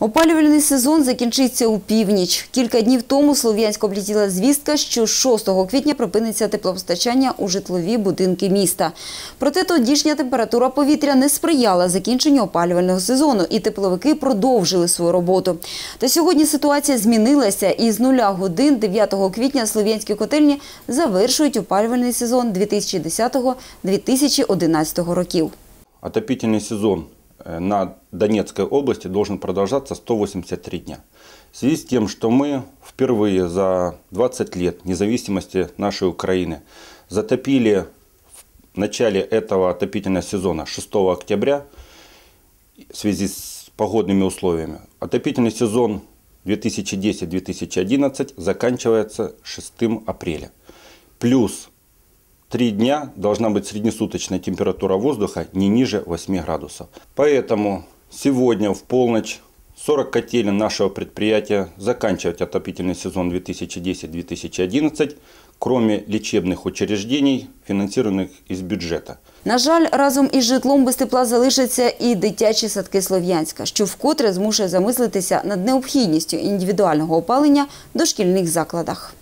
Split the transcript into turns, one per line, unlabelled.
Опалювальний сезон закінчиться у північ. Кілька днів тому Слов'янськ облетіла звістка, що 6 квітня припиниться теплопостачання у житлові будинки міста. Проте тодішня температура повітря не сприяла закінченню опалювального сезону, і тепловики продовжили свою роботу. Та сьогодні ситуація змінилася, і з нуля годин 9 квітня слов'янські котельні завершують опалювальний сезон 2010-2011 років.
Отопительный сезон на Донецкой области должен продолжаться 183 дня. В связи с тем, что мы впервые за 20 лет независимости нашей Украины затопили в начале этого отопительного сезона 6 октября в связи с погодными условиями. Отопительный сезон 2010-2011 заканчивается 6 апреля. Плюс Три дня должна быть среднесуточная температура воздуха не ниже 8 градусов. Поэтому сегодня в полночь 40 котелен нашего предприятия заканчивать отопительный сезон 2010-2011, кроме лечебных учреждений, финансированных из бюджета.
На жаль, разом із житлом без тепла залишаться і дитячі садки Слов'янська, що вкотре змушує замислитися над необхідністю індивідуального опалення в дошкільних закладах.